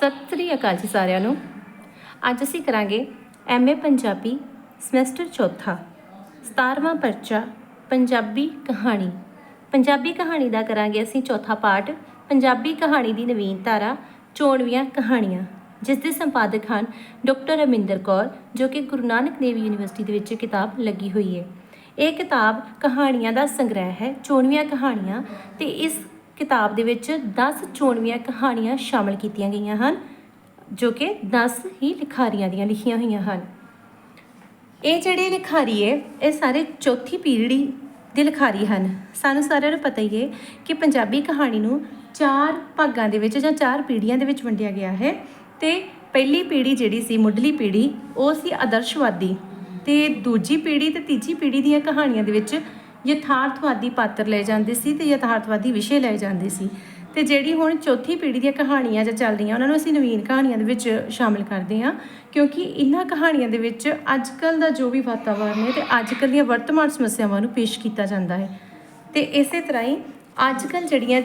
ਸਤਿ ਸ੍ਰੀ ਅਕਾਲ ਜੀ ਸਾਰਿਆਂ ਨੂੰ। ਅੱਜ ਅਸੀਂ ਕਰਾਂਗੇ ਐਮਏ ਪੰਜਾਬੀ ਸਮੈਸਟਰ ਚੌਥਾ 17ਵਾਂ ਪਰਚਾ, ਪੰਜਾਬੀ ਕਹਾਣੀ। ਪੰਜਾਬੀ ਕਹਾਣੀ ਦਾ ਕਰਾਂਗੇ ਅਸੀਂ ਚੌਥਾ ਪਾਠ, ਪੰਜਾਬੀ ਕਹਾਣੀ ਦੀ ਨਵੀਨ ਧਾਰਾ, ਚੋਣਵੀਆਂ ਕਹਾਣੀਆਂ, ਜਿਸ ਦੇ ਸੰਪਾਦਕ ਹਨ ਡਾਕਟਰ ਅਮਿੰਦਰ ਕੌਰ, ਜੋ ਕਿ ਗੁਰੂ ਨਾਨਕ ਦੇਵ ਯੂਨੀਵਰਸਿਟੀ ਦੇ ਵਿੱਚ ਕਿਤਾਬ ਲੱਗੀ ਹੋਈ ਹੈ। ਇਹ ਕਿਤਾਬ ਕਹਾਣੀਆਂ ਦਾ ਸੰਗ੍ਰਹਿ ਹੈ, ਚੋਣਵੀਆਂ ਕਹਾਣੀਆਂ, ਤੇ ਇਸ ਕਿਤਾਬ ਦੇ ਵਿੱਚ 10 ਚੋਣਵੀਆਂ ਕਹਾਣੀਆਂ ਸ਼ਾਮਲ ਕੀਤੀਆਂ ਗਈਆਂ ਹਨ, ਜੋ ਕਿ 10 ਹੀ ਲਿਖਾਰੀਆਂ ਦੀਆਂ ਲਿਖੀਆਂ ਹੋਈਆਂ ਹਨ। ਇਹ ਜਿਹੜੇ ਲਿਖਾਰੀ ਹੈ, ਇਹ ਸਾਰੇ ਚੌਥੀ ਪੀੜ੍ਹੀ ਦੇ ਲਿਖਾਰੀ ਹਨ। ਸਾਨੂੰ ਸਾਰਿਆਂ ਨੂੰ ਪਤਾ ਹੀ ਹੈ ਕਿ ਪੰਜਾਬੀ ਕਹਾਣੀ ਨੂੰ ਚਾਰ ਭਾਗਾਂ ਦੇ ਵਿੱਚ ਜਾਂ ਚਾਰ ਪੀੜ੍ਹੀਆਂ ਦੇ ਵਿੱਚ ਵੰਡਿਆ ਗਿਆ ਹੈ ਤੇ ਪਹਿਲੀ ਪੀੜ੍ਹੀ ਜਿਹੜੀ ਸੀ, ਮੁੱਢਲੀ ਪੀੜ੍ਹੀ, ਉਹ ਸੀ ਆਦਰਸ਼ਵਾਦੀ ਤੇ ਦੂਜੀ ਪੀੜ੍ਹੀ ਤੇ ਤੀਜੀ ਪੀੜ੍ਹੀ ਦੀਆਂ ਕਹਾਣੀਆਂ ਦੇ ਵਿੱਚ ਯਥਾਰਥਵਾਦੀ ਪਾਤਰ ਲਏ ਜਾਂਦੇ ਸੀ ਤੇ ਯਥਾਰਥਵਾਦੀ ਵਿਸ਼ੇ ਲਏ ਜਾਂਦੇ ਸੀ। ਤੇ ਜਿਹੜੀ ਹੁਣ ਚੌਥੀ ਪੀੜ੍ਹੀ ਦੀਆਂ ਕਹਾਣੀਆਂ ਜਾਂ ਚੱਲ ਰਹੀਆਂ, ਉਹਨਾਂ ਨੂੰ ਅਸੀਂ ਨਵੀਨ ਕਹਾਣੀਆਂ ਦੇ ਵਿੱਚ ਸ਼ਾਮਿਲ ਕਰਦੇ ਹਾਂ। ਕਿਉਂਕਿ ਇਹਨਾਂ ਕਹਾਣੀਆਂ ਦੇ ਵਿੱਚ ਅੱਜਕੱਲ ਦਾ ਜੋ ਵੀ ਵਾਤਾਵਰਨ ਹੈ ਤੇ ਅੱਜਕੱਲ ਦੀਆਂ ਵਰਤਮਾਨ ਸਮੱਸਿਆਵਾਂ ਨੂੰ ਪੇਸ਼ ਕੀਤਾ ਜਾਂਦਾ ਹੈ। ਤੇ ਇਸੇ ਤਰ੍ਹਾਂ ਹੀ ਅੱਜ ਅੱਜਕੱਲ ਜਿਹੜੀਆਂ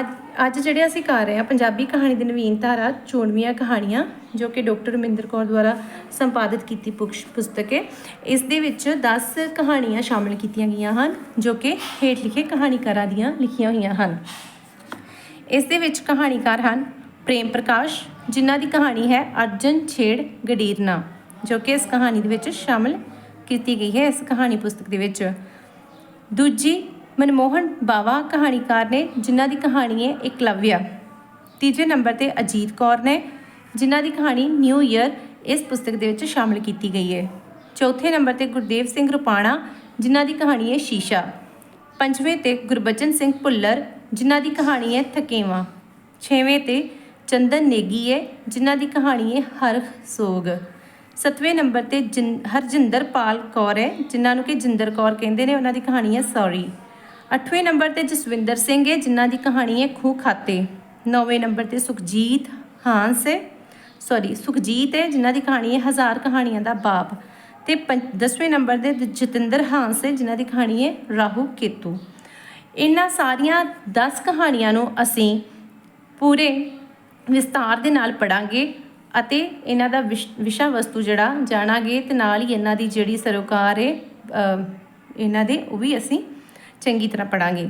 ਅੱਜ ਅੱਜ ਜਿਹੜੇ ਅਸੀਂ ਕਰ ਰਹੇ ਹਾਂ ਪੰਜਾਬੀ ਕਹਾਣੀ ਦੀ ਨਵੀਨ ਧਾਰਾ, ਚੋਣਵੀਆਂ ਕਹਾਣੀਆਂ, ਜੋ ਕਿ ਡਾਕਟਰ ਰਮਿੰਦਰ ਕੌਰ ਦੁਆਰਾ ਸੰਪਾਦਿਤ ਕੀਤੀ ਪੁਕਸ਼- ਪੁਸਤਕ ਹੈ, ਇਸ ਦੇ ਵਿੱਚ 10 ਕਹਾਣੀਆਂ ਸ਼ਾਮਿਲ ਕੀਤੀਆਂ ਗਈਆਂ ਹਨ, ਜੋ ਕਿ ਹੇਠ ਲਿਖੇ ਕਹਾਣੀਕਾਰਾਂ ਦੀਆਂ ਲਿਖੀਆਂ ਹੋਈਆਂ ਹਨ। ਇਸ ਦੇ ਵਿੱਚ ਕਹਾਣੀਕਾਰ ਹਨ ਪ੍ਰੇਮ ਪ੍ਰਕਾਸ਼, ਜਿਨ੍ਹਾਂ ਦੀ ਕਹਾਣੀ ਹੈ ਅਰਜਨ ਛੇੜ ਗਡੀਰਨਾ, ਜੋ ਕਿ ਇਸ ਕਹਾਣੀ ਦੇ ਵਿੱਚ ਸ਼ਾਮਲ ਕੀਤੀ ਗਈ ਹੈ, ਇਸ ਕਹਾਣੀ ਪੁਸਤਕ ਦੇ ਵਿੱਚ। ਦੂਜੀ ਮਨਮੋਹਨ ਬਾਵਾ ਕਹਾਣੀਕਾਰ ਨੇ, ਜਿਨ੍ਹਾਂ ਦੀ ਕਹਾਣੀ ਹੈ ਇਕਲਵਿਆ ਤੀਜੇ ਨੰਬਰ ਤੇ ਅਜੀਤ ਕੌਰ ਨੇ, ਜਿਨ੍ਹਾਂ ਦੀ ਕਹਾਣੀ ਨਿਊ ਈਅਰ ਇਸ ਪੁਸਤਕ ਦੇ ਵਿੱਚ ਸ਼ਾਮਲ ਕੀਤੀ ਗਈ ਹੈ। ਚੌਥੇ ਨੰਬਰ ਤੇ ਗੁਰਦੇਵ ਸਿੰਘ ਰੁਪਾਣਾ, ਜਿਨ੍ਹਾਂ ਦੀ ਕਹਾਣੀ ਹੈ ਸ਼ੀਸ਼ਾ। ਪੰਜਵੇਂ ਤੇ ਗੁਰਬਚਨ ਸਿੰਘ ਭੁੱਲਰ, ਜਿਨ੍ਹਾਂ ਦੀ ਕਹਾਣੀ ਹੈ ਥਕੇਵਾਂ। ਛੇਵੇਂ ਤੇ ਚੰਦਨ ਨੇਗੀ ਹੈ, ਜਿਨ੍ਹਾਂ ਦੀ ਕਹਾਣੀ ਹੈ ਹਰ ਸੋਗ। ਸੱਤਵੇਂ ਨੰਬਰ ਤੇ ਜਿਨ- ਹਰਜਿੰਦਰ ਪਾਲ ਕੌਰ ਹੈ, ਜਿਨ੍ਹਾਂ ਨੂੰ ਕਿ ਜਿੰਦਰ ਕੌਰ ਕਹਿੰਦੇ ਨੇ, ਉਹਨਾਂ ਦੀ ਕਹਾਣੀ ਹੈ ਸੌਰੀ। ਅੱਠਵੇਂ ਨੰਬਰ ਤੇ ਜਸਵਿੰਦਰ ਸਿੰਘ ਹੈ, ਜਿਨ੍ਹਾਂ ਦੀ ਕਹਾਣੀ ਹੈ ਖੂ ਖਾਤੇ। ਨੌਵੇਂ ਨੰਬਰ ਤੇ ਸੁਖਜੀਤ ਹਾਂਸ ਹੈ ਸੌਰੀ ਸੁਖਜੀਤ ਹੈ, ਜਿਨ੍ਹਾਂ ਦੀ ਕਹਾਣੀ ਹੈ ਹਜ਼ਾਰ ਕਹਾਣੀਆਂ ਦਾ ਬਾਪ। ਤੇ ਪੰਜ- ਦਸਵੇਂ ਨੰਬਰ ਤੇ ਜਤਿੰਦਰ ਹਾਂਸ ਹੈ, ਜਿਨ੍ਹਾਂ ਦੀ ਕਹਾਣੀ ਹੈ ਰਾਹੂ ਕੇਤੂ। ਇਹਨਾਂ ਸਾਰੀਆਂ 10 ਕਹਾਣੀਆਂ ਨੂੰ ਅਸੀਂ ਪੂਰੇ ਵਿਸਤਾਰ ਦੇ ਨਾਲ ਪੜਾਂਗੇ ਅਤੇ ਇਹਨਾਂ ਦਾ ਵਿਸ਼- ਵਿਸ਼ਾ ਵਸਤੂ ਜਿਹੜਾ ਜਾਣਾਂਗੇ ਤੇ ਨਾਲ ਹੀ ਇਹਨਾਂ ਦੀ ਜਿਹੜੀ ਸਰੋਕਾਰ ਹੈ ਇਹਨਾਂ ਦੇ ਉਹ ਵੀ ਅਸੀਂ ਚੰਗੀ ਤਰ੍ਹਾਂ ਪੜਾਂਗੇ।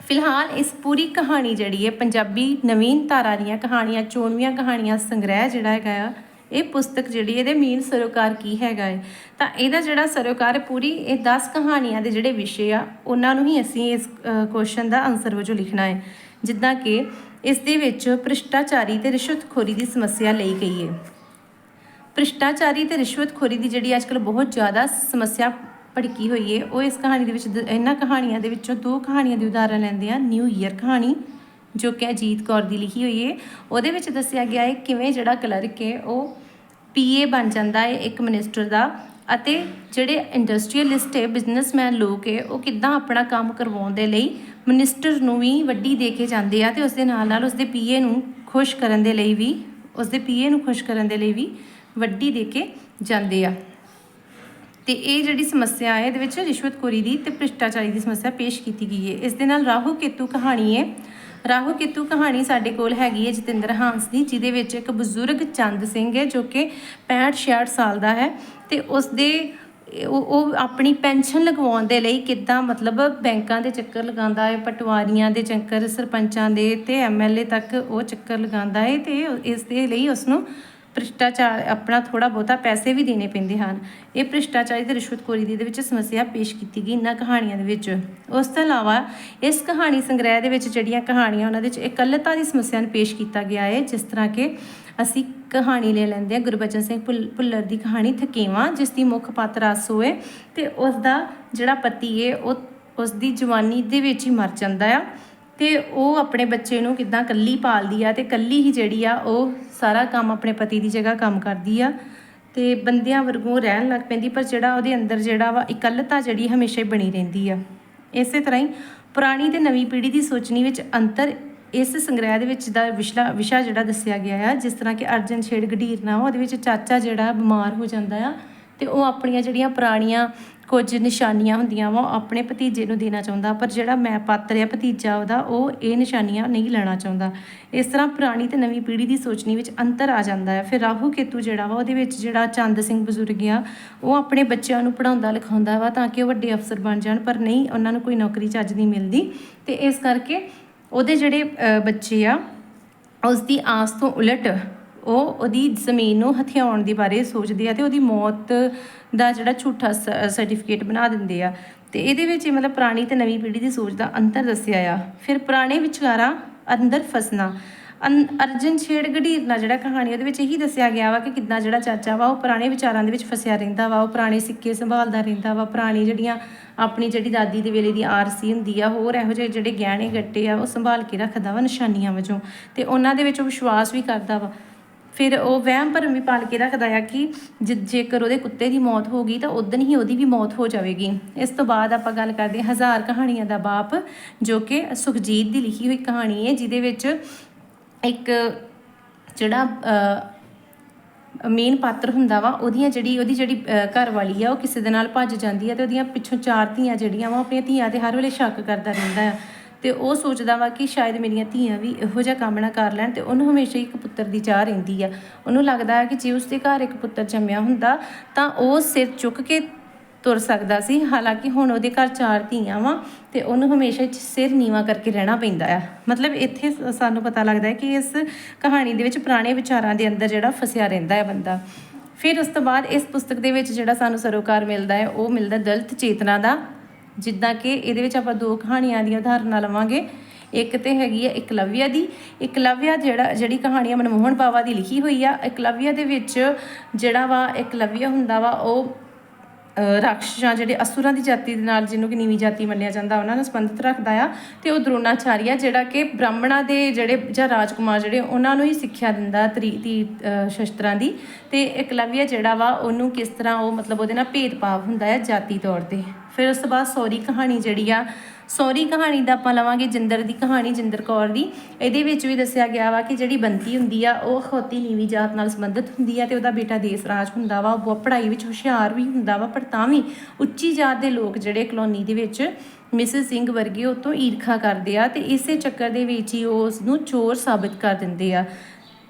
ਫਿਲਹਾਲ ਇਸ ਪੂਰੀ ਕਹਾਣੀ ਜਿਹੜੀ ਹੈ, ਪੰਜਾਬੀ ਨਵੀਨ ਧਾਰਾ ਦੀਆਂ ਕਹਾਣੀਆਂ, ਚੋਣਵੀਆਂ ਕਹਾਣੀਆਂ, ਸੰਗ੍ਰਹਿ ਜਿਹੜਾ ਹੈਗਾ ਆ, ਇਹ ਪੁਸਤਕ ਜਿਹੜੀ ਇਹਦੇ ਮੇਨ ਸਰੋਕਾਰ ਕੀ ਹੈਗਾ ਹੈ। ਤਾਂ ਇਹਦਾ ਜਿਹੜਾ ਸਰੋਕਾਰ ਪੂਰੀ ਇਹ 10 ਕਹਾਣੀਆਂ ਦੇ ਜਿਹੜੇ ਵਿਸ਼ੇ ਆ, ਉਹਨਾਂ ਨੂੰ ਹੀ ਅਸੀਂ ਇਸ ਕੁਐਸਚਨ ਦਾ ਆਨਸਰ ਵਜੋਂ ਲਿਖਣਾ ਹੈ। ਜਿੱਦਾਂ ਕਿ ਇਸ ਦੇ ਵਿੱਚ ਭ੍ਰਿਸ਼ਟਾਚਾਰੀ ਤੇ ਰਿਸ਼ਵਤਖੋਰੀ ਦੀ ਸਮੱਸਿਆ ਲਈ ਗਈ ਹੈ। ਭ੍ਰਿਸ਼ਟਾਚਾਰੀ ਤੇ ਰਿਸ਼ਵਤਖੋਰੀ ਦੀ ਜਿਹੜੀ ਅੱਜਕੱਲ ਬਹੁਤ ਜ਼ਿਆਦਾ ਸਮੱਸਿਆ ਭੜਕੀ ਹੋਈ ਹੈ ਉਹ ਇਸ ਕਹਾਣੀ ਦੇ ਵਿੱਚ ਦ- ਇਹਨਾਂ ਕਹਾਣੀਆਂ ਦੇ ਵਿੱਚੋਂ ਦੋ ਕਹਾਣੀਆਂ ਦੀ ਉਦਾਹਰਨ ਲੈਂਦੇ ਆ ਨਿਊ ਈਅਰ ਕਹਾਣੀ, ਜੋ ਕਿ ਅਜੀਤ ਕੌਰ ਦੀ ਲਿਖੀ ਹੋਈ ਹੈ ਉਹਦੇ ਵਿੱਚ ਦੱਸਿਆ ਗਿਆ ਹੈ ਕਿਵੇਂ ਜਿਹੜਾ ਕਲਰਕ ਹੈ ਉਹ ਪੀਏ ਬਣ ਜਾਂਦਾ ਹੈ ਇੱਕ ਮਿਨਿਸਟਰ ਦਾ, ਅਤੇ ਜਿਹੜੇ ਇੰਡਸਟਰੀਅਲਿਸਟ ਏ, ਬਿਜ਼ਨਸਮੈਨ ਲੋਕ ਹੈ ਉਹ ਕਿੱਦਾਂ ਆਪਣਾ ਕੰਮ ਕਰਵਾਉਣ ਦੇ ਲਈ ਮਿਨਿਸਟਰ ਨੂੰ ਵੀ ਵੱਡੀ ਦੇ ਕੇ ਜਾਂਦੇ ਆ, ਤੇ ਉਸ ਦੇ ਨਾਲ ਨਾਲ ਉਸ ਦੇ ਪੀਏ ਨੂੰ ਖੁਸ਼ ਕਰਨ ਦੇ ਲਈ ਵੀ ਉਸ ਦੇ ਪੀਏ ਨੂੰ ਖੁਸ਼ ਕਰਨ ਦੇ ਲਈ ਵੀ ਵੱਡੀ ਦੇ ਕੇ ਜਾਂਦੇ ਆ। ਤੇ ਇਹ ਜਿਹੜੀ ਸਮੱਸਿਆ ਹੈ, ਇਹਦੇ ਵਿੱਚ ਰਿਸ਼ਵਤਖੋਰੀ ਦੀ ਤੇ ਭ੍ਰਿਸ਼ਟਾਚਾਰੀ ਦੀ ਸਮੱਸਿਆ ਪੇਸ਼ ਕੀਤੀ ਗਈ ਹੈ। ਇਸ ਦੇ ਨਾਲ ਰਾਹੂ ਕੇਤੂ ਕਹਾਣੀ ਹੈ। ਰਾਹੂ ਕੇਤੂ ਕਹਾਣੀ ਸਾਡੇ ਕੋਲ ਹੈਗੀ ਹੈ ਜਤਿੰਦਰ ਹਾਂਸ ਦੀ, ਜਿਹਦੇ ਵਿੱਚ ਇੱਕ ਬਜ਼ੁਰਗ ਚੰਦ ਸਿੰਘ ਹੈ, ਜੋ ਕਿ 65 66 ਸਾਲ ਦਾ ਹੈ ਤੇ ਉਸ ਦੇ ਉਹ ਉਹ ਆਪਣੀ ਪੈਨਸ਼ਨ ਲਗਵਾਉਣ ਦੇ ਲਈ ਕਿੱਦਾਂ ਮਤਲਬ ਬੈਂਕਾਂ ਦੇ ਚੱਕਰ ਲਗਾਉਂਦਾ ਹੈ, ਪਟਵਾਰੀਆਂ ਦੇ ਚੱਕਰ, ਸਰਪੰਚਾਂ ਦੇ ਤੇ ਐਮਐਲਏ ਤੱਕ ਉਹ ਚੱਕਰ ਲਗਾਉਂਦਾ ਹੈ ਤੇ ਇਸ ਦੇ ਲਈ ਉਸ ਨੂੰ ਭ੍ਰਿਸ਼ਟਾਚਾਰ, ਆਪਣਾ ਥੋੜਾ ਬਹੁਤਾ ਪੈਸੇ ਵੀ ਦੇਣੇ ਪੈਂਦੇ ਹਨ। ਇਹ ਭ੍ਰਿਸ਼ਟਾਚਾਰੀ ਤੇ ਰਿਸ਼ਵਤਖੋਰੀ ਦੀ ਇਹਦੇ ਵਿੱਚ ਸਮੱਸਿਆ ਪੇਸ਼ ਕੀਤੀ ਗਈ ਇਹਨਾਂ ਕਹਾਣੀਆਂ ਦੇ ਵਿੱਚ। ਉਸ ਤੋਂ ਇਲਾਵਾ ਇਸ ਕਹਾਣੀ ਸੰਗ੍ਰਹਿ ਦੇ ਵਿੱਚ ਜਿਹੜੀਆਂ ਕਹਾਣੀਆਂ ਉਹਨਾਂ ਦੇ ਵਿੱਚ ਇਕੱਲਤਾ ਦੀ ਸਮੱਸਿਆ ਨੂੰ ਪੇਸ਼ ਕੀਤਾ ਗਿਆ ਹੈ, ਜਿਸ ਤਰ੍ਹਾਂ ਕਿ ਅਸੀਂ ਕਹਾਣੀ ਲੈ ਲੈਂਦੇ ਹਾਂ, ਗੁਰਬਚਨ ਸਿੰਘ ਭੁੱਲ- ਭੁੱਲਰ ਦੀ ਕਹਾਣੀ ਥਕੇਵਾਂ, ਜਿਸ ਦੀ ਮੁੱਖ ਪਾਤਰ ਆਸੋ ਹੈ ਤੇ ਉਸ ਦਾ ਜਿਹੜਾ ਪਤੀ ਹੈ, ਉਹ ਉਸ ਦੀ ਜਵਾਨੀ ਦੇ ਵਿੱਚ ਹੀ ਮਰ ਜਾਂਦਾ ਆ। ਤੇ ਉਹ ਆਪਣੇ ਬੱਚੇ ਨੂੰ ਕਿਦਾਂ ਕੱਲੀ ਪਾਲਦੀ ਆ ਤੇ ਕੱਲੀ ਹੀ ਜਿਹੜੀ ਆ, ਉਹ ਸਾਰਾ ਕੰਮ ਆਪਣੇ ਪਤੀ ਦੀ ਜਗ੍ਹਾ ਕੰਮ ਕਰਦੀ ਆ ਤੇ ਬੰਦਿਆਂ ਵਰਗੋਂ ਰਹਿਣ ਲੱਗ ਪੈਂਦੀ, ਪਰ ਜਿਹੜਾ ਉਹਦੇ ਅੰਦਰ ਜਿਹੜਾ ਵਾ ਇਕੱਲਤਾ ਜਿਹੜੀ ਹਮੇਸ਼ਾ ਹੀ ਬਣੀ ਰਹਿੰਦੀ ਆ। ਇਸੇ ਤਰ੍ਹਾਂ ਹੀ ਪੁਰਾਣੀ ਤੇ ਨਵੀਂ ਪੀੜ੍ਹੀ ਦੀ ਸੋਚਣੀ ਵਿੱਚ ਅੰਤਰ ਇਸ ਸੰਗ੍ਰਹਿ ਦੇ ਵਿੱਚ ਦਾ ਵਿਸ਼ਲਾ ਵਿਸ਼ਾ ਜਿਹੜਾ ਦੱਸਿਆ ਗਿਆ ਆ, ਜਿਸ ਤਰ੍ਹਾਂ ਕਿ ਅਰਜਨ ਛੇੜ ਗਢੀਰ ਨਾ ਉਹਦੇ ਵਿੱਚ ਚਾਚਾ ਜਿਹੜਾ ਬਿਮਾਰ ਹੋ ਜਾਂਦਾ ਆ ਤੇ ਉਹ ਆਪਣੀਆਂ ਜਿਹੜੀਆਂ ਪੁਰਾਣੀਆਂ ਕੁਝ ਨਿਸ਼ਾਨੀਆਂ ਹੁੰਦੀਆਂ ਵਾ, ਉਹ ਆਪਣੇ ਭਤੀਜੇ ਨੂੰ ਦੇਣਾ ਚਾਹੁੰਦਾ, ਪਰ ਜਿਹੜਾ ਮੈਂ ਪਾਤਰ ਆ ਭਤੀਜਾ ਉਹਦਾ, ਉਹ ਇਹ ਨਿਸ਼ਾਨੀਆਂ ਨਹੀਂ ਲੈਣਾ ਚਾਹੁੰਦਾ। ਇਸ ਤਰ੍ਹਾਂ ਪੁਰਾਣੀ ਤੇ ਨਵੀਂ ਪੀੜ੍ਹੀ ਦੀ ਸੋਚਣੀ ਵਿੱਚ ਅੰਤਰ ਆ ਜਾਂਦਾ ਹੈ। ਫਿਰ ਰਾਹੂ ਕੇਤੂ ਜਿਹੜਾ ਵਾ, ਉਹਦੇ ਵਿੱਚ ਜਿਹੜਾ ਚੰਦ ਸਿੰਘ ਬਜ਼ੁਰਗ ਆ, ਉਹ ਆਪਣੇ ਬੱਚਿਆਂ ਨੂੰ ਪੜਾਉਂਦਾ ਲਿਖਾਉਂਦਾ ਵਾ ਤਾਂ ਕਿ ਉਹ ਵੱਡੇ ਅਫਸਰ ਬਣ ਜਾਣ, ਪਰ ਨਹੀਂ, ਉਹਨਾਂ ਨੂੰ ਕੋਈ ਨੌਕਰੀ ਚੱਜ ਨਹੀਂ ਮਿਲਦੀ। ਤੇ ਇਸ ਕਰਕੇ ਉਹਦੇ ਜਿਹੜੇ ਬੱਚੇ ਆ ਉਸ ਦੀ ਆਸ ਤੋਂ ਉਲਟ ਉਹ ਉਹਦੀ ਜ਼ਮੀਨ ਨੂੰ ਹਥਿਆਉਣ ਦੇ ਬਾਰੇ ਸੋਚਦੇ ਆ ਤੇ ਉਹਦੀ ਮੌਤ ਦਾ ਜਿਹੜਾ ਝੂਠਾ ਸਰਟੀਫਿਕੇਟ ਬਣਾ ਦਿੰਦੇ ਆ। ਤੇ ਇਹਦੇ ਵਿੱਚ ਇਹ ਮਤਲਬ ਪੁਰਾਣੀ ਤੇ ਨਵੀਂ ਪੀੜ੍ਹੀ ਦੀ ਸੋਚ ਦਾ ਅੰਤਰ ਦੱਸਿਆ ਆ। ਫਿਰ ਪੁਰਾਣੇ ਵਿਚਾਰਾਂ ਅੰਦਰ ਫਸਣਾ। ਅਨ- ਅਰਜਨ ਛੇੜ ਗਢੀਰ ਨਾਲ ਜਿਹੜਾ ਕਹਾਣੀ ਉਹਦੇ ਵਿੱਚ ਇਹੀ ਦੱਸਿਆ ਗਿਆ ਵਾ ਕਿ ਕਿੱਦਾਂ ਜਿਹੜਾ ਚਾਚਾ ਵਾ, ਉਹ ਪੁਰਾਣੇ ਵਿਚਾਰਾਂ ਦੇ ਵਿੱਚ ਫਸਿਆ ਰਹਿੰਦਾ ਵਾ। ਉਹ ਪੁਰਾਣੇ ਸਿੱਕੇ ਸੰਭਾਲਦਾ ਰਹਿੰਦਾ ਵਾ। ਪੁਰਾਣੀ ਜਿਹੜੀਆਂ ਆਪਣੀ ਜਿਹੜੀ ਦਾਦੀ ਦੇ ਵੇਲੇ ਦੀ ਆਰਸੀ ਹੁੰਦੀ ਆ, ਹੋਰ ਇਹੋ ਜਿਹੇ ਜਿਹੜੇ ਗਹਿਣੇ ਗੱਟੇ ਆ, ਉਹ ਸੰਭਾਲ ਕੇ ਰੱਖਦਾ ਵਾ ਨਿਸ਼ਾਨੀਆਂ ਵਜੋਂ। ਤੇ ਉਹਨਾਂ ਦੇ ਵਿੱਚ ਉਹ ਵਿਸ਼ਵਾਸ ਵੀ ਕਰਦਾ ਵਾ। ਫਿਰ ਉਹ ਵਹਿਮ ਭਰਮ ਵੀ ਪਾਲ ਕੇ ਰੱਖਦਾ ਆ ਕਿ ਜੇਕਰ ਉਹਦੇ ਕੁੱਤੇ ਦੀ ਮੌਤ ਹੋ ਗਈ ਤਾਂ ਉਦੋਂ ਹੀ ਉਹਦੀ ਵੀ ਮੌਤ ਹੋ ਜਾਵੇਗੀ। ਇਸ ਤੋਂ ਬਾਅਦ ਆਪਾਂ ਗੱਲ ਕਰਦੇ ਹਾਂ ਹਜ਼ਾਰ ਕਹਾਣੀਆਂ ਦਾ ਬਾਪ ਜੋ ਕਿ ਸੁਖਜੀਤ ਦੀ ਲਿਖੀ ਹੋਈ ਕਹਾਣੀ ਹੈ ਜਿਹਦੇ ਵਿੱਚ ਇੱਕ ਜਿਹੜਾ ਮੇਨ ਪਾਤਰ ਹੁੰਦਾ ਵਾ ਉਹਦੀਆਂ ਜਿਹੜੀ ਉਹਦੀ ਜਿਹੜੀ ਅ, ਘਰ ਵਾਲੀ ਆ ਉਹ ਕਿਸੇ ਦੇ ਨਾਲ ਭੱਜ ਜਾਂਦੀ ਆ ਤੇ ਉਹਦੀਆਂ ਪਿੱਛੋਂ ਚਾਰ ਧੀਆਂ ਜਿਹੜੀਆਂ ਵਾ ਉਹ ਆਪਣੀਆਂ ਧੀਆਂ ਤੇ ਹਰ ਵੇਲੇ ਸ਼ੱਕ ਕਰਦਾ ਰਹਿੰਦਾ ਆ। ਤੇ ਉਹ ਸੋਚਦਾ ਵਾ ਕਿ ਸ਼ਾਇਦ ਮੇਰੀਆਂ ਧੀਆਂ ਵੀ ਇਹੋ ਜਿਹਾ ਕੰਮ ਨਾ ਕਰ ਲੈਣ ਤੇ ਉਹਨੂੰ ਹਮੇਸ਼ਾ ਹੀ ਇੱਕ ਪੁੱਤਰ ਦੀ ਚਾਹ ਰਹਿੰਦੀ ਆ। ਉਹਨੂੰ ਲੱਗਦਾ ਹੈ ਕਿ ਜੇ ਉਸਦੇ ਘਰ ਇੱਕ ਪੁੱਤਰ ਜੰਮਿਆ ਹੁੰਦਾ ਤਾਂ ਉਹ ਸਿਰ ਚੁੱਕ ਕੇ ਤੁਰ ਸਕਦਾ ਸੀ। ਹਾਲਾਂਕਿ ਹੁਣ ਉਹਦੇ ਘਰ ਚਾਰ ਧੀਆਂ ਵਾ ਤੇ ਉਹਨੂੰ ਹਮੇਸ਼ਾ ਸਿਰ ਨੀਵਾ ਕਰਕੇ ਰਹਿਣਾ ਪੈਂਦਾ ਆ। ਮਤਲਬ ਇੱਥੇ ਸ- ਸਾਨੂੰ ਪਤਾ ਲੱਗਦਾ ਹੈ ਕਿ ਇਸ ਕਹਾਣੀ ਦੇ ਵਿੱਚ ਪੁਰਾਣੇ ਵਿਚਾਰਾਂ ਦੇ ਅੰਦਰ ਜਿਹੜਾ ਫਸਿਆ ਰਹਿੰਦਾ ਹੈ ਬੰਦਾ। ਫਿਰ ਉਸ ਤੋਂ ਬਾਅਦ ਇਸ ਪੁਸਤਕ ਦੇ ਵਿੱਚ ਜਿਹੜਾ ਸਾਨੂੰ ਸਰੋਕਾਰ ਮਿਲਦਾ ਹੈ, ਉਹ ਮਿਲਦਾ ਦਲਿਤ ਚੇਤਨਾ ਦਾ ਜਿੱਦਾਂ ਕਿ ਇਹਦੇ ਵਿੱਚ ਆਪਾਂ ਦੋ ਕਹਾਣੀਆਂ ਦੀਆਂ ਉਦਾਹਰਨਾਂ ਲਵਾਂਗੇ। ਇੱਕ ਤੇ ਹੈਗੀ ਹੈ ਇਕਲਵਿਆ ਦੀ। ਇਕਲਵਿਆ ਜਿਹੜਾ ਜਿਹੜੀ ਕਹਾਣੀ ਆ ਮਨਮੋਹਨ ਬਾਵਾ ਦੀ ਲਿਖੀ ਹੋਈ ਆ। ਇਕਲਵਿਆ ਦੇ ਵਿੱਚ ਜਿਹੜਾ ਵਾ ਇਕਲਵਿਆ ਹੁੰਦਾ ਵਾ ਉਹ ਅ, ਜਾਂ ਜਿਹੜੇ ਅਸੁਰਾਂ ਦੀ ਜਾਤੀ ਦੇ ਨਾਲ ਜਿਹਨੂੰ ਕਿ ਨੀਵੀਂ ਜਾਤੀ ਮੰਨਿਆ ਜਾਂਦਾ ਉਹਨਾਂ ਨਾਲ ਸੰਬੰਧਿਤ ਰੱਖਦਾ ਆ। ਤੇ ਉਹ ਦਰੋਣਾਚਾਰੀਆ ਜਿਹੜਾ ਕਿ ਬ੍ਰਾਹਮਣਾਂ ਦੇ ਜਿਹੜੇ ਜਾਂ ਰਾਜਕੁਮਾਰ ਜਿਹੜੇ ਉਹਨਾਂ ਨੂੰ ਹੀ ਸਿੱਖਿਆ ਦਿੰਦਾ ਤਰੀਤੀ ਸ਼ਸਤਰਾਂ ਦੀ। ਤੇ ਇਕਲਵਿਆ ਜਿਹੜਾ ਵਾ ਉਹਨੂੰ ਕਿਸ ਤਰ੍ਹਾਂ ਉਹ ਮਤਲਬ ਉਹਦੇ ਨਾਲ ਭੇਦਭਾਵ ਹੁੰਦਾ ਹੈ ਜਾਤੀ ਤੌਰ ਤੇ। ਫਿਰ ਉਸ ਤੋਂ ਬਾਅਦ ਸੌਰੀ ਕਹਾਣੀ ਜਿਹੜੀ ਆ, ਸੌਰੀ ਕਹਾਣੀ ਦਾ ਆਪਾਂ ਲਵਾਂਗੇ ਜਿੰਦਰ ਦੀ ਕਹਾਣੀ, ਜਿੰਦਰ ਕੌਰ ਦੀ। ਇਹਦੇ ਵਿੱਚ ਵੀ ਦੱਸਿਆ ਗਿਆ ਵਾ ਕਿ ਜਿਹੜੀ ਬੰਤੀ ਹੁੰਦੀ ਆ, ਉਹ ਖੋਤੀ ਨੀਵੀਂ ਜਾਤ ਨਾਲ ਸੰਬੰਧਿਤ ਹੁੰਦੀ ਆ ਤੇ ਉਹਦਾ ਬੇਟਾ ਦੇਸਰਾਜ ਹੁੰਦਾ ਵਾ। ਉਹ ਬਹੁਤ ਪੜ੍ਹਾਈ ਵਿੱਚ ਹੁਸ਼ਿਆਰ ਵੀ ਹੁੰਦਾ ਵਾ, ਪਰ ਤਾਂ ਵੀ ਉੱਚੀ ਜਾਤ ਦੇ ਲੋਕ ਜਿਹੜੇ ਕਲੋਨੀ ਦੇ ਵਿੱਚ ਮਿਸਿਸ ਸਿੰਘ ਵਰਗੇ ਉਹ ਤੋਂ ਈਰਖਾ ਕਰਦੇ ਆ ਤੇ ਇਸੇ ਚੱਕਰ ਦੇ ਵਿੱਚ ਹੀ ਉਹ ਉਸ ਨੂੰ ਚੋਰ ਸਾਬਿਤ ਕਰ ਦਿੰਦੇ ਆ।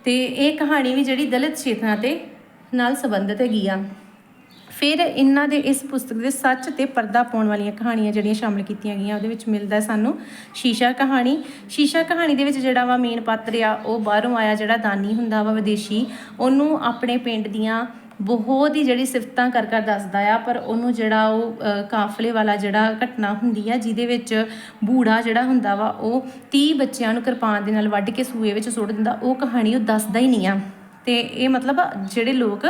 ਤੇ ਇਹ ਕਹਾਣੀ ਵੀ ਜਿਹੜੀ ਦਲਿਤ ਚੇਤਨਾ ਤੇ ਨਾਲ ਸੰਬੰਧਿਤ ਹੈਗੀ ਆ। ਫਿਰ ਇਹਨਾਂ ਦੇ ਇਸ ਪੁਸਤਕ ਦੇ ਸੱਚ ਤੇ ਪਰਦਾ ਪਾਉਣ ਵਾਲੀਆਂ ਕਹਾਣੀਆਂ ਜਿਹੜੀਆਂ ਸ਼ਾਮਲ ਕੀਤੀਆਂ ਗਈਆਂ, ਉਹਦੇ ਵਿੱਚ ਮਿਲਦਾ ਸਾਨੂੰ ਸ਼ੀਸ਼ਾ ਕਹਾਣੀ। ਸ਼ੀਸ਼ਾ ਕਹਾਣੀ ਦੇ ਵਿੱਚ ਜਿਹੜਾ ਵਾ ਮੇਨ ਪਾਤਰ ਆ, ਉਹ ਬਾਹਰੋਂ ਆਇਆ ਜਿਹੜਾ ਦਾਨੀ ਹੁੰਦਾ ਵਾ ਵਿਦੇਸ਼ੀ, ਉਹਨੂੰ ਆਪਣੇ ਪਿੰਡ ਦੀਆਂ ਬਹੁਤ ਹੀ ਜਿਹੜੀ ਸਿਫਤਾਂ ਕਰ ਕਰ ਦੱਸਦਾ ਆ, ਪਰ ਉਹਨੂੰ ਜਿਹੜਾ ਉਹ ਕਾਫਲੇ ਵਾਲਾ ਜਿਹੜਾ ਘਟਨਾ ਹੁੰਦੀ ਆ, ਜਿਹਦੇ ਵਿੱਚ ਬੂੜਾ ਜਿਹੜਾ ਹੁੰਦਾ ਵਾ, ਉਹ 30 ਬੱਚਿਆਂ ਨੂੰ ਕਿਰਪਾਨ ਦੇ ਨਾਲ ਵੱਢ ਕੇ ਸੂਏ ਵਿੱਚ ਸੁੱਟ ਦਿੰਦਾ, ਉਹ ਕਹਾਣੀ ਉਹ ਦੱਸਦਾ ਹੀ ਨਹੀਂ ਆ। ਤੇ ਇਹ ਮਤਲਬ ਜਿਹੜੇ ਲੋਕ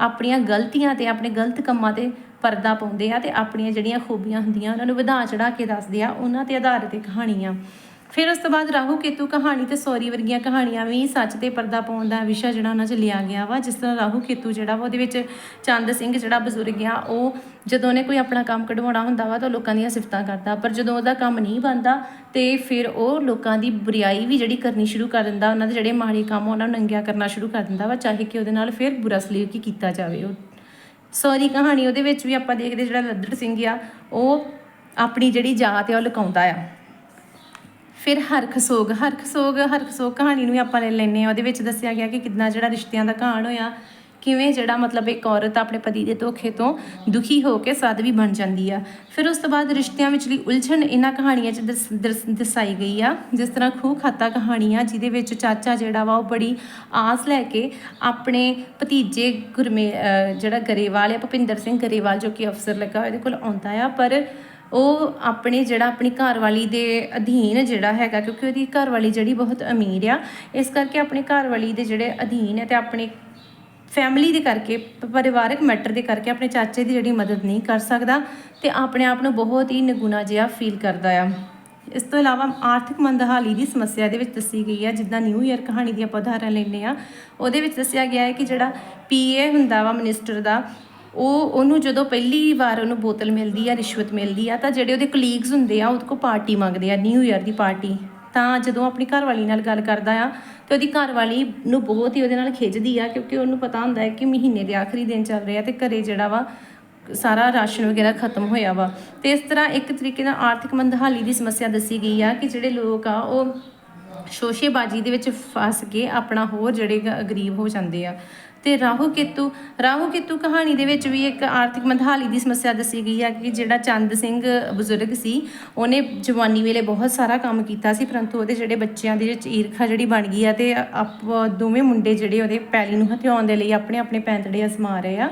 ਆਪਣੀਆਂ ਗਲਤੀਆਂ ਤੇ, ਆਪਣੇ ਗਲਤ ਕੰਮਾਂ ਤੇ ਪਰਦਾ ਪਾਉਂਦੇ ਆ ਤੇ ਆਪਣੀਆਂ ਜਿਹੜੀਆਂ ਖੂਬੀਆਂ ਹੁੰਦੀਆਂ, ਉਹਨਾਂ ਨੂੰ ਵਧਾ ਚੜਾ ਕੇ ਦੱਸਦੇ ਆ, ਉਹਨਾਂ ਤੇ ਆਧਾਰਿਤ ਕਹਾਣੀ ਆ ਫਿਰ ਉਸ ਤੋਂ ਬਾਅਦ ਰਾਹੂ ਕੇਤੂ ਕਹਾਣੀ ਤੇ ਸੌਰੀ ਵਰਗੀਆਂ ਕਹਾਣੀਆਂ ਵੀ ਸੱਚ ਤੇ ਪਰਦਾ ਪਾਉਣ ਦਾ ਵਿਸ਼ਾ ਜਿਹੜਾ ਉਹਨਾਂ 'ਚ ਲਿਆ ਗਿਆ ਵਾ ਜਿਸ ਤਰ੍ਹਾਂ ਰਾਹੂ ਕੇਤੂ ਜਿਹੜਾ ਵਾ ਉਹਦੇ ਵਿੱਚ ਚੰਦ ਸਿੰਘ ਜਿਹੜਾ ਬਜ਼ੁਰਗ ਆ ਉਹ ਜਦੋਂ ਉਹਨੇ ਕੋਈ ਆਪਣਾ ਕੰਮ ਕਢਵਾਉਣਾ ਹੁੰਦਾ ਵਾ ਤਾਂ ਉਹ ਲੋਕਾਂ ਦੀਆਂ ਸਿਫਤਾਂ ਕਰਦਾ ਪਰ ਜਦੋਂ ਉਹਦਾ ਕੰਮ ਨਹੀਂ ਬਣਦਾ ਤੇ ਫਿਰ ਉਹ ਲੋਕਾਂ ਦੀ ਬੁਰਾਈ ਵੀ ਜਿਹੜੀ ਕਰਨੀ ਸ਼ੁਰੂ ਕਰ ਦਿੰਦਾ ਉਹਨਾਂ ਦੇ ਜਿਹੜੇ ਮਾੜੇ ਕੰਮ ਆ, ਉਹਨਾਂ ਨੂੰ ਨੰਗਿਆ ਕਰਨਾ ਸ਼ੁਰੂ ਕਰ ਦਿੰਦਾ ਵਾ ਚਾਹੇ ਕਿ ਉਹਦੇ ਨਾਲ ਫਿਰ ਬੁਰਾ ਸਲੂਕ ਕੀਤਾ ਜਾਵੇ ਉਹ। ਸੌਰੀ ਕਹਾਣੀ ਉਹਦੇ ਵਿੱਚ ਵੀ ਆਪਾਂ ਦੇਖਦੇ ਜਿਹੜਾ ਲੱਦੜ ਸਿੰਘ ਆ ਉਹ ਆਪਣੀ ਜਿਹੜੀ ਜਾਤ ਆ ਉਹ ਲੁਕਾਉਂਦਾ ਆ। ਫਿਰ ਹਰਖ ਸੋਗ ਹਰਖ ਸੋਗ ਹਰਖ ਸੋਗ ਕਹਾਣੀ ਨੂੰ ਵੀ ਆਪਾਂ ਲੈ ਲੈਨੇ ਆ ਉਹਦੇ ਵਿੱਚ ਦੱਸਿਆ ਗਿਆ ਕਿ ਕਿੰਨਾ ਜਿਹੜਾ ਰਿਸ਼ਤਿਆਂ ਦਾ ਕਹਾਣ ਹੋਇਆ ਕਿਵੇਂ ਜਿਹੜਾ ਮਤਲਬ ਇੱਕ ਔਰਤ ਆਪਣੇ ਪਤੀ ਦੇ ਧੋਖੇ ਤੋਂ ਦੁਖੀ ਹੋ ਕੇ ਸਾਧਵੀ ਬਣ ਜਾਂਦੀ ਆ। ਫਿਰ ਉਸ ਤੋਂ ਬਾਅਦ ਰਿਸ਼ਤਿਆਂ ਵਿਚਲੀ ਉਲਝਣ ਇਹਨਾਂ ਕਹਾਣੀਆਂ 'ਚ ਦਸ- ਦਰਸ- ਦਰਸਾਈ ਗਈ ਆ। ਜਿਸ ਤਰ੍ਹਾਂ ਖੂਹ ਖਾਤਾ ਕਹਾਣੀ ਆ ਜਿਹਦੇ ਵਿੱਚ ਚਾਚਾ ਜਿਹੜਾ ਵਾ ਉਹ ਬੜੀ ਆਸ ਲੈ ਕੇ ਆਪਣੇ ਭਤੀਜੇ ਗੁਰਮੇ ਜਿਹੜਾ ਗਰੇਵਾਲ ਆ ਭੁਪਿੰਦਰ ਸਿੰਘ ਗਰੇਵਾਲ ਜੋ ਕਿ ਅਫਸਰ ਲੱਗਾ ਹੋਇਆ, ਇਹਦੇ ਕੋਲ ਆਉਂਦਾ ਆ। ਪਰ ਉਹ ਆਪਣੇ ਜਿਹੜਾ ਆਪਣੀ ਘਰਵਾਲੀ ਦੇ ਅਧੀਨ ਜਿਹੜਾ ਹੈਗਾ, ਕਿਉਂਕਿ ਉਹਦੀ ਘਰਵਾਲੀ ਜਿਹੜੀ ਬਹੁਤ ਅਮੀਰ ਆ, ਇਸ ਕਰਕੇ ਆਪਣੇ ਘਰਵਾਲੀ ਦੇ ਜਿਹੜੇ ਅਧੀਨ ਹੈ ਤੇ ਆਪਣੇ ਫੈਮਿਲੀ ਦੇ ਕਰਕੇ, ਪ- ਪਰਿਵਾਰਕ ਮੈਟਰ ਦੇ ਕਰਕੇ ਆਪਣੇ ਚਾਚੇ ਦੀ ਜਿਹੜੀ ਮਦਦ ਨਹੀਂ ਕਰ ਸਕਦਾ ਤੇ ਆਪਣੇ ਆਪ ਨੂੰ ਬਹੁਤ ਹੀ ਨਿਗੁਣਾ ਜਿਹਾ ਫੀਲ ਕਰਦਾ ਆ। ਇਸ ਤੋਂ ਇਲਾਵਾ ਆਰਥਿਕ ਮੰਦਹਾਲੀ ਦੀ ਸਮੱਸਿਆ ਦੇ ਵਿੱਚ ਦੱਸੀ ਗਈ ਹੈ ਜਿੱਦਾਂ ਨਿਊ ਈਅਰ ਕਹਾਣੀ ਦੀ ਆਪਾਂ ਉਦਾਹਰਨ ਲੈਂਦੇ ਆ, ਉਹਦੇ ਵਿੱਚ ਦੱਸਿਆ ਗਿਆ ਹੈ ਕਿ ਜਿਹੜਾ ਪੀਏ ਹੁੰਦਾ ਵਾ ਮਿਨਿਸਟਰ ਦਾ ਉਹ ਉਹਨੂੰ ਜਦੋਂ ਪਹਿਲੀ ਵਾਰ ਉਹਨੂੰ ਬੋਤਲ ਮਿਲਦੀ ਆ, ਰਿਸ਼ਵਤ ਮਿਲਦੀ ਆ, ਤਾਂ ਜਿਹੜੇ ਉਹਦੇ ਕਲੀਗਸ ਹੁੰਦੇ ਆ ਉਹਦੇ ਕੋਲ ਪਾਰਟੀ ਮੰਗਦੇ ਆ ਨਿਊ ਈਅਰ ਦੀ ਪਾਰਟੀ ਤਾਂ ਜਦੋਂ ਆਪਣੀ ਘਰਵਾਲੀ ਨਾਲ ਗੱਲ ਕਰਦਾ ਆ, ਤੇ ਉਹਦੀ ਘਰਵਾਲੀ ਨੂੰ ਬਹੁਤ ਹੀ ਉਹਦੇ ਨਾਲ ਖਿੱਚਦੀ ਆ, ਕਿਉਂਕਿ ਉਹਨੂੰ ਪਤਾ ਹੁੰਦਾ ਹੈ ਕਿ ਮਹੀਨੇ ਦੇ ਆਖਰੀ ਦਿਨ ਚੱਲ ਰਿਹਾ ਤੇ ਘਰੇ ਜਿਹੜਾ ਵਾ, ਸਾਰਾ ਰਾਸ਼ਨ ਵਗੈਰਾ ਖਤਮ ਹੋਇਆ ਵਾ। ਤੇ ਇਸ ਤਰ੍ਹਾਂ ਇੱਕ ਤਰੀਕੇ ਨਾਲ ਆਰਥਿਕ ਮੰਦਹਾਲੀ ਦੀ ਸਮੱਸਿਆ ਦੱਸੀ ਗਈ ਆ ਕਿ ਜਿਹੜੇ ਲੋਕ ਆ, ਉਹ ਸ਼ੋਸ਼ੇਬਾਜ਼ੀ ਦੇ ਵਿੱਚ ਫਸ ਕੇ ਆਪਣਾ ਹੋਰ ਜਿਹੜੇ ਗਰੀਬ ਹੋ ਜਾਂਦੇ ਆ। ਤੇ ਰਾਹੂ ਕੇਤੂ ਰਾਹੂ ਕੇਤੂ ਕਹਾਣੀ ਦੇ ਵਿੱਚ ਵੀ ਇੱਕ ਆਰਥਿਕ ਮੰਦਹਾਲੀ ਦੀ ਸਮੱਸਿਆ ਦੱਸੀ ਗਈ ਹੈ ਕਿ ਜਿਹੜਾ ਚੰਦ ਸਿੰਘ ਬਜ਼ੁਰਗ ਸੀ, ਉਹਨੇ ਜਵਾਨੀ ਵੇਲੇ ਬਹੁਤ ਸਾਰਾ ਕੰਮ ਕੀਤਾ ਸੀ, ਪਰੰਤੂ ਉਹਦੇ ਜਿਹੜੇ ਬੱਚਿਆਂ ਦੇ ਵਿੱਚ ਈਰਖਾ ਜਿਹੜੀ ਬਣ ਗਈ ਆ ਤੇ ਆਪ ਦੋਵੇਂ ਮੁੰਡੇ ਜਿਹੜੇ ਉਹਦੇ ਪੈਲੀ ਨੂੰ ਹਥਿਆਉਣ ਦੇ ਲਈ ਆਪਣੇ ਆਪਣੇ ਪੈਂਤੜੇ ਅਜ਼ਮਾ ਰਹੇ ਆ।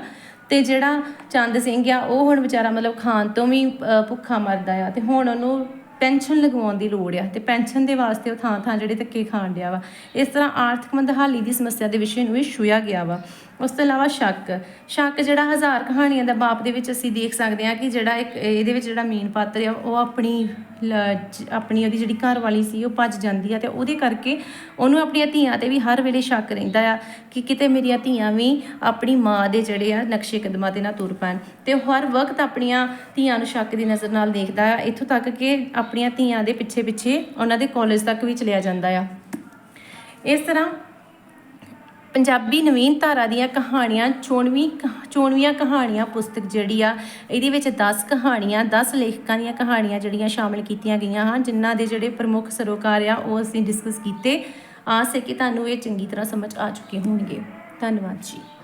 ਤੇ ਜਿਹੜਾ ਚੰਦ ਸਿੰਘ ਆ, ਉਹ ਹੁਣ ਵਿਚਾਰਾ ਮਤਲਬ ਖਾਣ ਤੋਂ ਵੀ ਭੁੱਖਾ ਮਰਦਾ ਆ ਤੇ ਹੁਣ ਉਹਨੂੰ ਪੈਨਸ਼ਨ ਲਗਵਾਉਣ ਦੀ ਲੋੜ ਆ ਤੇ ਪੈਨਸ਼ਨ ਦੇ ਵਾਸਤੇ ਉਹ ਥਾਂ ਥਾਂ ਜਿਹੜੇ ਧੱਕੇ ਖਾਣ ਡਿਆ ਵਾ। ਇਸ ਤਰ੍ਹਾਂ ਆਰਥਿਕ ਮੰਦਹਾਲੀ ਦੀ ਸਮੱਸਿਆ ਦੇ ਵਿਸ਼ੇ ਨੂੰ ਵੀ ਛੂਇਆ ਗਿਆ ਵਾ। ਉਸ ਤੋਂ ਇਲਾਵਾ ਸ਼ੱਕ। ਸ਼ੱਕ ਜਿਹੜਾ ਹਜ਼ਾਰ ਕਹਾਣੀਆਂ ਦਾ ਬਾਪ ਦੇ ਵਿੱਚ ਅਸੀਂ ਦੇਖ ਸਕਦੇ ਹਾਂ ਕਿ ਜਿਹੜਾ ਇੱਕ, ਇਹਦੇ ਵਿੱਚ ਜਿਹੜਾ ਮੇਨ ਪਾਤਰ ਆ, ਉਹ ਆਪਣੀ ਲ- ਆਪਣੀ ਉਹਦੀ ਜਿਹੜੀ ਘਰ ਵਾਲੀ ਸੀ, ਉਹ ਭੱਜ ਜਾਂਦੀ ਆ ਤੇ ਉਹਦੇ ਕਰਕੇ ਉਹਨੂੰ ਆਪਣੀਆਂ ਧੀਆਂ ਤੇ ਵੀ ਹਰ ਵੇਲੇ ਸ਼ੱਕ ਰਹਿੰਦਾ ਆ ਕਿ ਕਿਤੇ ਮੇਰੀਆਂ ਧੀਆਂ ਵੀ ਆਪਣੀ ਮਾਂ ਦੇ ਜਿਹੜੇ ਆ ਨਕਸ਼ੇ ਕਦਮਾਂ ਤੇ ਨਾ ਤੁਰ ਪੈਣ। ਤੇ ਹਰ ਵਕਤ ਆਪਣੀਆਂ ਧੀਆਂ ਨੂੰ ਸ਼ੱਕ ਦੀ ਨਜ਼ਰ ਨਾਲ ਦੇਖਦਾ ਆ, ਇੱਥੋਂ ਤੱਕ ਕਿ ਆਪਣੀਆਂ ਧੀਆਂ ਦੇ ਪਿੱਛੇ ਪਿੱਛੇ ਉਹਨਾਂ ਦੇ ਕਾਲਜ ਤੱਕ ਵੀ ਚਲਿਆ ਜਾਂਦਾ ਆ। ਇਸ ਤਰ੍ਹਾਂ ਪੰਜਾਬੀ ਨਵੀਨ ਧਾਰਾ ਦੀਆਂ ਕਹਾਣੀਆਂ, ਚੋਣਵੀਂ ਕਹ- ਚੋਣਵੀਆਂ ਕਹਾਣੀਆਂ ਪੁਸਤਕ ਜਿਹੜੀ ਆ, ਇਹਦੇ ਵਿੱਚ 10 ਕਹਾਣੀਆਂ 10 ਲੇਖਕਾਂ ਦੀਆਂ ਕਹਾਣੀਆਂ ਜਿਹੜੀਆਂ ਸ਼ਾਮਿਲ ਕੀਤੀਆਂ ਗਈਆਂ ਹਨ, ਜਿਨ੍ਹਾਂ ਦੇ ਜਿਹੜੇ ਪ੍ਰਮੁੱਖ ਸਰੋਕਾਰ ਆ, ਉਹ ਅਸੀਂ ਡਿਸਕਸ ਕੀਤੇ। ਆਸ ਹੈ ਕਿ ਤੁਹਾਨੂੰ ਇਹ ਚੰਗੀ ਤਰ੍ਹਾਂ ਸਮਝ ਆ ਚੁੱਕੇ ਹੋਣਗੇ। ਧੰਨਵਾਦ ਜੀ।